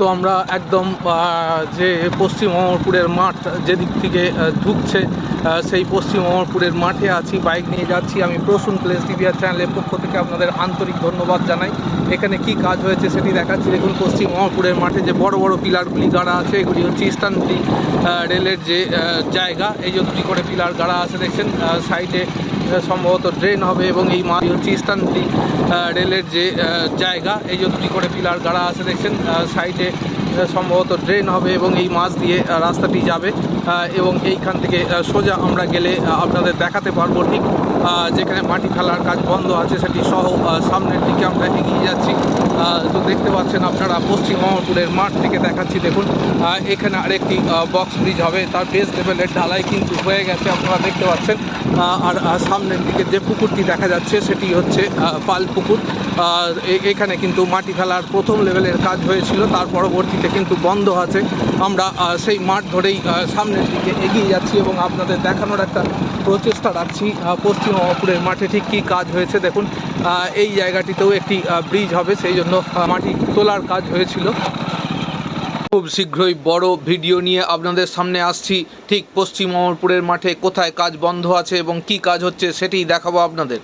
তো আমরা একদম যে পশ্চিম অমরপুরের মাঠ যেদিক থেকে ঢুকছে সেই পশ্চিম অমরপুরের মাঠে আছি, বাইক নিয়ে যাচ্ছি। আমি প্রসূন প্লেস টিভিআর চ্যানেলের পক্ষ থেকে আপনাদের আন্তরিক ধন্যবাদ জানাই। এখানে কি কাজ হয়েছে সেটি দেখাচ্ছি। দেখুন, পশ্চিম অমরপুরের মাঠে যে বড় বড় পিলারগুলি গাড়া আছে, এগুলি হচ্ছে ইস্টার্নগুলি রেলের যে জায়গা, এই যে দুটি করে পিলার গাড়া আছে, দেখছেন সাইডে সম্ভবত ড্রেন হবে এবং এই মাছ হচ্ছে ইস্টার্নগুলি রেলের যে জায়গা, এই যে দুটি করে পিলার গাড়া আছে দেখছেন সাইডে সম্ভবত ড্রেন হবে এবং এই মাছ দিয়ে রাস্তাটি যাবে এবং এইখান থেকে সোজা আমরা গেলে আপনাদের দেখাতে পারব ঠিক যেখানে মাটি ফেলার কাজ বন্ধ আছে, সেটি সহ সামনের দিকে আমরা এগিয়ে যাচ্ছি। তো দেখতে পাচ্ছেন আপনারা পশ্চিম মহরপুরের মাঠ থেকে দেখাচ্ছি, দেখুন। এখানে আরেকটি বক্স ব্রিজ হবে, তার বেস লেভেলের ঢালাই কিন্তু হয়ে গেছে, আপনারা দেখতে পাচ্ছেন। আর সামনের দিকে যে পুকুরটি দেখা যাচ্ছে, সেটি হচ্ছে পাল পুকুর। এখানে কিন্তু মাটি ফেলার প্রথম লেভেলের কাজ হয়েছিল, তার পরবর্তীতে কিন্তু বন্ধ আছে। আমরা সেই মাঠ ধরেই সামনের দিকে এগিয়ে যাচ্ছি এবং আপনাদের দেখানোর একটা প্রচেষ্টা রাখছি পশ্চিম মহপুরের মাঠে ঠিক কী কাজ হয়েছে, দেখুন। এই জায়গাটিতেও একটি ব্রিজ হবে, সেই জন্য মাটি তোলার কাজ হয়েছিল। খুব শীঘ্রই বড় ভিডিও নিয়ে আপনাদের সামনে আসছি। ঠিক পশ্চিম অমরপুরের মাঠে কোথায় কাজ বন্ধ আছে এবং কি কাজ হচ্ছে সেটি দেখাবো আপনাদের।